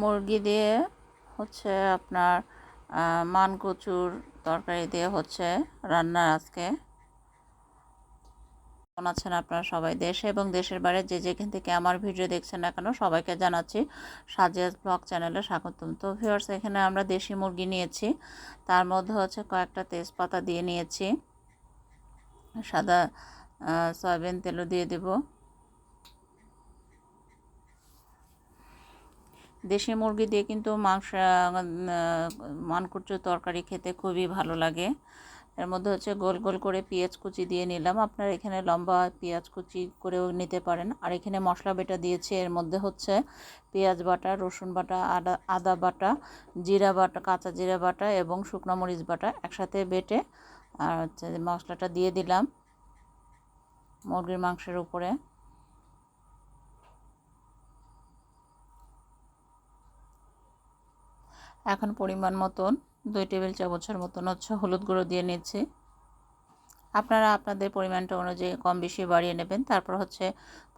মুরগি দিয়ে হচ্ছে আপনার মান কচুর তরকারি দিয়ে হচ্ছে রান্নার আজকে। আছেন আপনারা সবাই দেশে এবং দেশের বাইরে যে যেখান থেকে আমার ভিডিও দেখছেন না কেন সবাইকে জানাচ্ছি সাজিয়াস ব্লগ চ্যানেলে স্বাগতম। তো ভিউয়ার্স, এখানে আমরা দেশি মুরগি নিয়েছি। তার মধ্যে হচ্ছে কয়েকটা তেজপাতা দিয়ে নিয়েছি, সাদা সয়াবিন তেলও দিয়ে দেবো। দেশি মুরগি দিয়ে কিন্তু মাংস মানকুচুর তরকারি খেতে খুবই ভালো লাগে। এর মধ্যে হচ্ছে গোল গোল করে পেঁয়াজ কুচি দিয়ে নিলাম। আপনার এখানে লম্বা পেঁয়াজ কুচি করেও নিতে পারেন। আর এখানে মশলা বেটা দিয়েছি। এর মধ্যে হচ্ছে পেঁয়াজ বাটা, রসুন বাটা, আদা আদা বাটা, জিরা বাটা, কাঁচা জিরা বাটা এবং শুকনো মরিচ বাটা একসাথে বেটে, আর হচ্ছে মশলাটা দিয়ে দিলাম মুরগির মাংসের উপরে। এখন পরিমাণ মতন দুই টেবিল চামচের মতন হচ্ছে হলুদ গুঁড়ো দিয়ে নিচ্ছি। আপনারা আপনাদের পরিমাণটা অনুযায়ী কম বেশি বাড়িয়ে নেবেন। তারপর হচ্ছে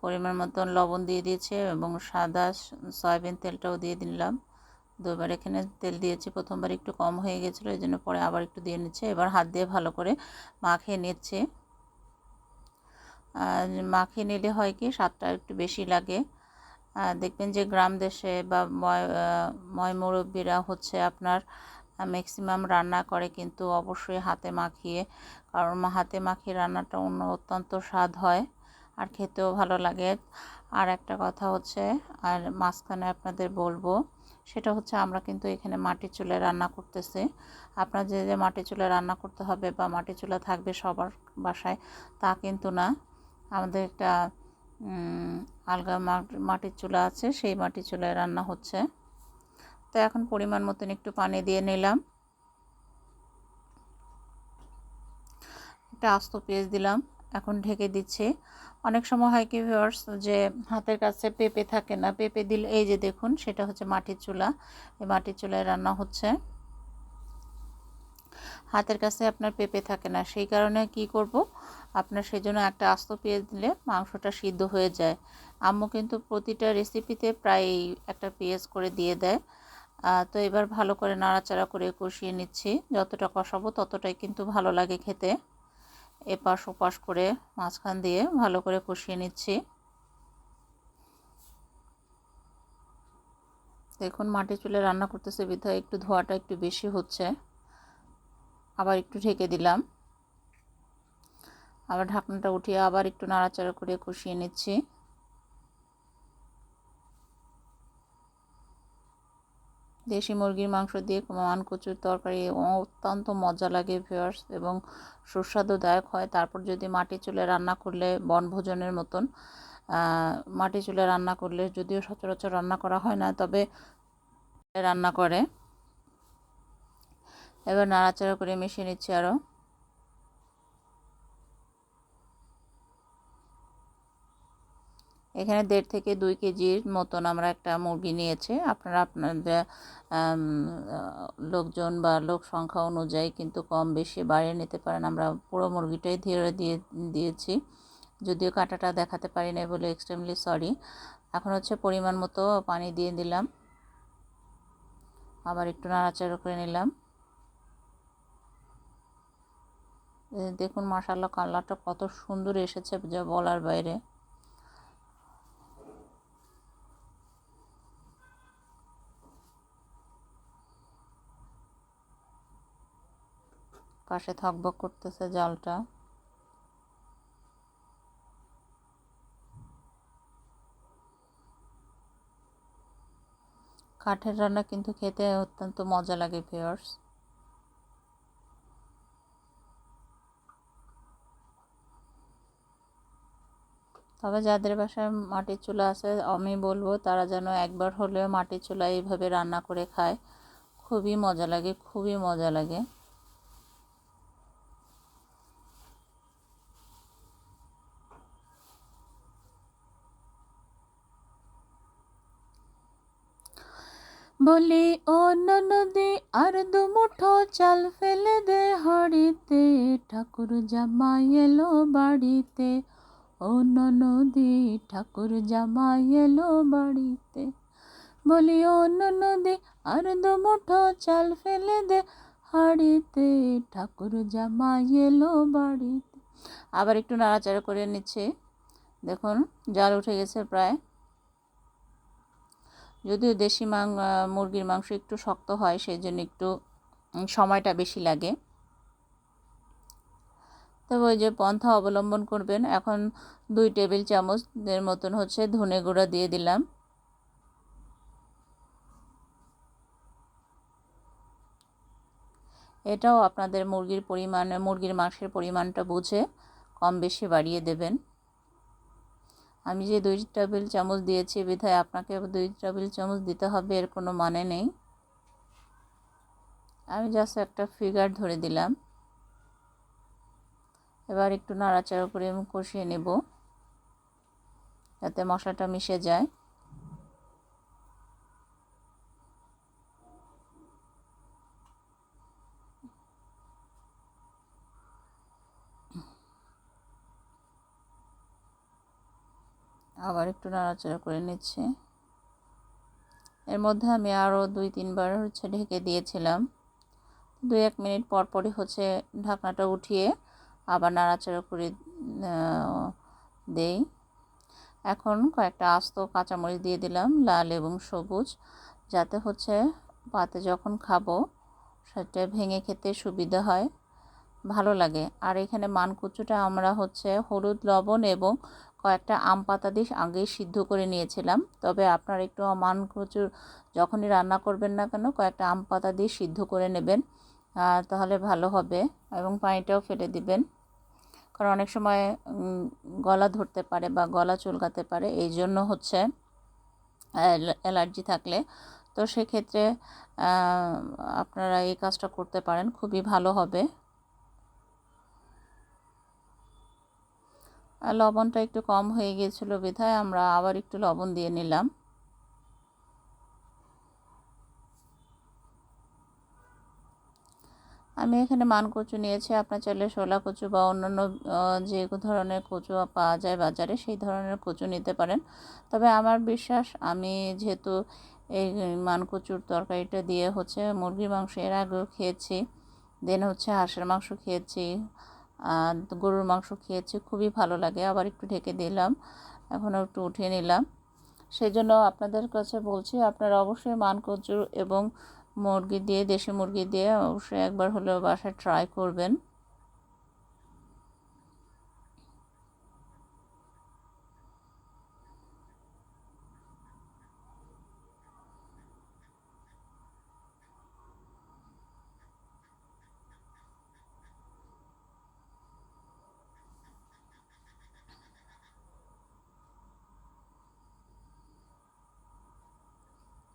পরিমাণ মতন লবণ দিয়ে দিয়েছে এবং সাদা সয়াবিন তেলটাও দিয়ে দিলাম। দুবার এখানে তেল দিয়েছি, প্রথমবার একটু কম হয়ে গেছিল, এই জন্য পরে আবার একটু দিয়ে নিচ্ছে। এবার হাত দিয়ে ভালো করে মাখিয়ে নিচ্ছে। মাখিয়ে নিলে হয় কি, স্বাদটা একটু বেশি লাগে। দেখবেন যে গ্রাম দেশে বা ময় মুরব্বীরা হচ্ছে আপনার ম্যাক্সিমাম রান্না করে কিন্তু অবশ্যই হাতে মাখিয়ে, কারণ হাতে মাখিয়ে রান্নাটা অন্য অত্যন্ত স্বাদ হয় আর খেতেও ভালো লাগে। আর একটা কথা হচ্ছে, আর মাঝখানে আপনাদের বলব, সেটা হচ্ছে আমরা কিন্তু এখানে মাটি চুলে রান্না করতেছি। আপনার যে যে মাটির চুলায় রান্না করতে হবে বা মাটির চুলা থাকবে সবার বাসায়, তা কিন্তু না। আমাদের একটা আলগা মাটির চুলা আছে, সেই মাটির চুলায় রান্না হচ্ছে। তো এখন পরিমাণ মতন একটু পানি দিয়ে নিলাম। একটা আস্ত পেঁয়াজ দিলাম, এখন ঢেকে দিচ্ছি। অনেক সময় হয় কি ভিউয়ার্স যে হাতের কাছে পেঁপে থাকে না, পেঁপে দিলে, এই যে দেখুন, সেটা হচ্ছে মাটির চুলা। এই মাটির চুলায় রান্না হচ্ছে। হাতের কাছে আপনার পেঁপে থাকে না, সেই কারণে কি করব? আপনার সেজন্য একটা আস্ত পেঁয়াজ দিলে মাংসটা সিদ্ধ হয়ে যায়। আম্মু কিন্তু প্রতিটা রেসিপিতে প্রায় একটা পেঁয়াজ করে দিয়ে দেয়। তো এবার ভালো করে নাড়াচাড়া করে কষিয়ে নিচ্ছি। যতটা কষাবো ততটাই কিন্তু ভালো লাগে খেতে। এপাশ ওপাশ করে মাঝখান দিয়ে ভালো করে কষিয়ে নিচ্ছি। দেখুন, মাটি চুলে রান্না করতেছে বিধায় একটু ধোয়াটা একটু বেশি হচ্ছে। আবার একটু ঢেকে দিলাম। আবার ঢাকনাটা উঠিয়ে আবার একটু নাড়াচাড়া করে কষিয়ে নিচ্ছি। দেশি মুরগির মাংস দিয়ে মান কচুর তরকারি অত্যন্ত মজা লাগে ভিওয়ার্স এবং সুস্বাদুদায়ক হয়। তারপর যদি মাটি চুলে রান্না করলে বনভোজনের মতন মাটি চুলে রান্না করলে যদিও সচরাচর রান্না করা হয় না, তবে রান্না করে। এবার নাড়াচাড়া করে মিশিয়ে নিচ্ছি আরও এখানে দেড় থেকে দুই কেজির মতন আমরা একটা মুরগি নিয়েছি। আপনারা আপনাদের লোকজন বা লোক সংখ্যা অনুযায়ী কিন্তু কম বেশি বাড়িয়ে নিতে পারেন। আমরা পুরো মুরগিটাই ধীরে দিয়ে, দিয়েছি। যদিও কাঁটাটা দেখাতে পারি না বলে এক্সট্রিমলি সরি এখন হচ্ছে পরিমাণ মতো পানি দিয়ে দিলাম। আবার একটু নাড়াচাড়া করে নিলাম। দেখুন মাসাল্লাহ কালারটা কত সুন্দর এসেছে যা বলার বাইরে। পাশে থকবক করতেছে জালটা। কাঠের রান্না কিন্তু খেতে অত্যন্ত মজা লাগে ভিওর্স তবে যাদের বাসায় মাটির চুলা আছে, আমি বলব তারা যেন একবার হলেও মাটির চুলা এইভাবে রান্না করে খায়। খুবই মজা লাগে, খুবই মজা লাগে। বলি ও নদী আর দু মুঠো চাল ফেলে দে হড়িতে। ঠাকুর জামাই এলো বাড়িতে। ও নদী ঠাকুর জামাই এলো বাড়িতে। বলি অন্য নদী আর দু মুঠো চাল ফেলে দে হাড়িতে। ঠাকুর জামাই এলো বাড়িতে। আবার একটু নাড়াচাড়া করে নিচ্ছে। দেখুন, জাল উঠে গেছে প্রায়। যদিও দেশি মাং মুরগির মাংস একটু শক্ত হয় সেই জন্য একটু সময়টা বেশি লাগে। তবে ওই যে পন্থা অবলম্বন করবেন, এখন দুই টেবিল চামচের মতন হচ্ছে ধনে গুঁড়া দিয়ে দিলাম। এটাও আপনাদের মুরগির পরিমাণ, মুরগির মাংসের পরিমাণটা বুঝে কম বেশি বাড়িয়ে দেবেন। আমি যে দুই টেবিল চামচ দিয়েছি বিধায় আপনাকে দুই টেবিল চামচ দিতে হবে, এর কোনো মানে নেই। আমি জাস্ট একটা ফিগার ধরে দিলাম। এবার একটু নাড়াচাড়া করে আমি কষিয়ে নেব, যাতে মশলাটা মিশে যায়। আবার একটু নাড়াচাড়া করে নিচ্ছি। এর মধ্যে আমি আরও দুই, তিনবার হচ্ছে ঢেকে দিয়েছিলাম। দুই, এক মিনিট পর পরই হচ্ছে ঢাকনাটা উঠিয়ে আবার নাড়াচাড়া করে দেই। এখন কয়েকটা আস্ত কাঁচামরিচ দিয়ে দিলাম, লাল এবং সবুজ, যাতে হচ্ছে পাতে যখন খাব সেটা ভেঙে খেতে সুবিধা হয়, ভালো লাগে। আর এখানে মানকুচুটা আমরা হচ্ছে হলুদ, লবণ এবং কয়েকটা আম পাতা দিয়ে আগেই সিদ্ধ করে নিয়েছিলাম। তবে আপনার একটু মানকুচুর যখনই রান্না করবেন না কেন, কয়েকটা আম পাতা দিয়ে সিদ্ধ করে নেবেন তাহলে ভালো হবে এবং পানিটাও ফেলে দিবেন। কারণ অনেক সময় গলা ধরতে পারে বা গলা চুলকাতে পারে, এই জন্য হচ্ছে অ্যালার্জি থাকলে। তো সেক্ষেত্রে আপনারা এই কাজটা করতে পারেন, খুবই ভালো হবে। লবণটা একটু কম হয়ে গিয়েছিল বিধায় আমরা আবার একটু লবণ দিয়ে নিলাম। আমি এখানে মান কচু নিয়েছি, আপনার চাইলে শোলা কচু বা অন্যান্য যে ধরনের কচু পাওয়া যায় বাজারে সেই ধরনের কচু নিতে পারেন। তবে আমার বিশ্বাস আমি যেহেতু এই মান কচুর তরকারিটা দিয়ে হচ্ছে মুরগির মাংস এর আগেও খেয়েছি, দেন হচ্ছে হাঁসের মাংস খেয়েছি গরুর মাংস খেয়েছি, খুবই ভালো লাগে। আবার একটু ঢেকে দিলাম এখন একটু উঠে নিলাম। সেই জন্য আপনাদের কাছে বলছি, আপনারা অবশ্যই মান কচুর এবং মুরগি দিয়ে, দেশি মুরগি দিয়ে অবশ্যই একবার হলেও বাসায় ট্রাই করবেন।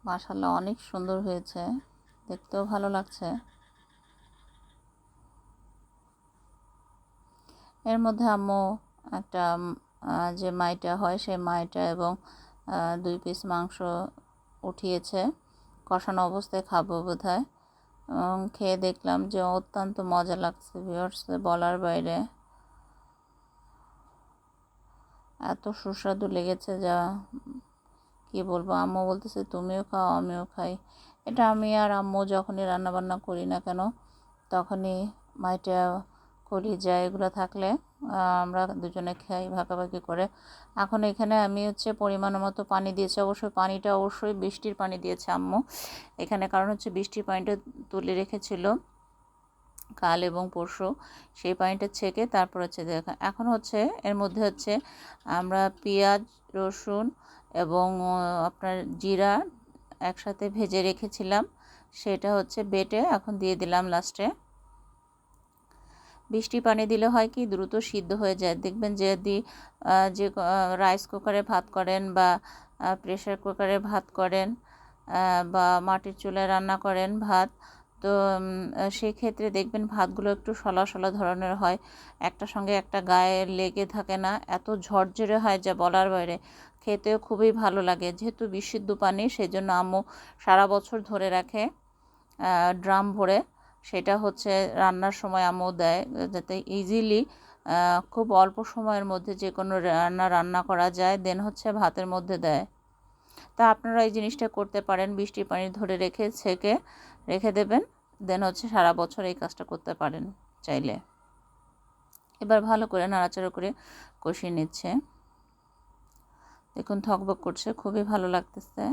মাশাল্লাহ অনেক সুন্দর হয়েছে। দেখতেও ভালো লাগছে। এর মধ্যে আম্মু একটা যে মাইটা হয় সেই মাইটা এবং দুই পিস মাংস উঠিয়েছে। কষানো অবস্থায় খাব বোধ হয় খেয়ে দেখলাম যে অত্যন্ত মজা লাগছে ভিওর্স বলার বাইরে। এত সুস্বাদু লেগেছে যা কি বলব? আম্মু বলতেছে, তুমিও খাও, আমিও খাই। এটা আমি আর আম্মু যখনই রান্নাবান্না করি না কেন, তখনই মাইটা যা, এগুলো থাকলে আমরা দুজনে খাই ভাগাভাগি করে। এখন এখানে আমি হচ্ছে পরিমাণ মতো পানি দিয়েছি। অবশ্যই পানিটা অবশ্যই বৃষ্টির পানি দিয়েছে আম্মু। এখানে কারণ হচ্ছে বৃষ্টির পানিটা তুলে রেখেছিল। কাল এবং পরশু সেই পানিটা ছেঁকে তারপর হচ্ছে এখন হচ্ছে এর মধ্যে হচ্ছে আমরা পেঁয়াজ, রসুন এবং আপনার জিরা একসাথে ভেজে রেখেছিলাম, সেটা হচ্ছে বেটে এখন দিয়ে দিলাম লাস্টে বৃষ্টি পানি দিলে হয় কি দ্রুত সিদ্ধ হয়ে যায়। দেখবেন যদি যে রাইস কুকারে ভাত করেন বা প্রেশার কুকারে ভাত করেন বা মাটির চুলায় রান্না করেন ভাত তো সেই ক্ষেত্রে দেখবেন ভাতগুলো একটু সলা সলা ধরনের হয়। একটা সঙ্গে একটা গায়ে লেগে থাকে না, এত ঝরঝরে হয় যা বলার বাইরে। খেতেও খুবই ভালো লাগে। যেহেতু বিশুদ্ধ পানি সেই জন্য আম্মু সারা বছর ধরে রাখে ড্রাম ভরে। সেটা হচ্ছে রান্নার সময় আম্মু দেয়, যাতে ইজিলি খুব অল্প সময়ের মধ্যে যে কোনো রান্না রান্না করা যায়, দেন হচ্ছে ভাতের মধ্যে দেয়। তা আপনারা এই জিনিসটা করতে পারেন বৃষ্টির পানি ধরে রেখে ছেঁকে রেখে দেবেন, দেন হচ্ছে সারা বছর এই কাজটা করতে পারেন চাইলে। এবার ভালো করে নাড়াচাড়া করে কষিয়ে নিচ্ছে। দেখুন থকবক করছে, খুবই ভালো লাগতেছে।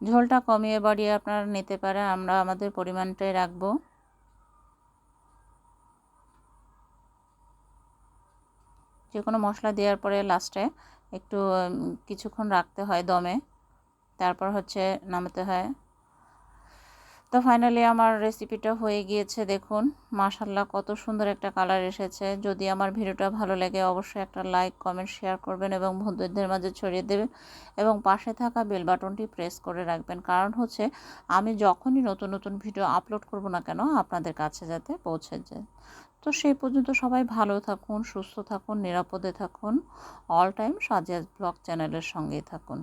ঝোলটা কমিয়ে বাড়িয়ে আপনারা নিতে পারে, আমরা আমাদের পরিমাণটাই রাখব। যে কোনো মশলা দেওয়ার পরে লাস্টে একটু কিছুক্ষণ রাখতে হয় দমে। তারপর হচ্ছে নামাতে হয়। তো ফাইনালি আমার রেসিপিটা হয়ে গিয়েছে, দেখুন। মাশাল্লাহ কত সুন্দর একটা কালার এসেছে। যদি আমার ভিডিওটা ভালো লাগে, অবশ্যই একটা লাইক কমেন্ট শেয়ার করবেন এবং বন্ধুদের মাঝে ছড়িয়ে দেবেন এবং পাশে থাকা বেল বাটনটি প্রেস করে রাখবেন। কারণ হচ্ছে, আমি যখনই নতুন নতুন ভিডিও আপলোড করব না কেন, আপনাদের কাছে যাতে পৌঁছে যায়। তো সেই পর্যন্ত সবাই ভালো থাকুন, সুস্থ থাকুন, নিরাপদে থাকুন। অল টাইম সাজিয়াজ ব্লগ চ্যানেলের সঙ্গেই থাকুন।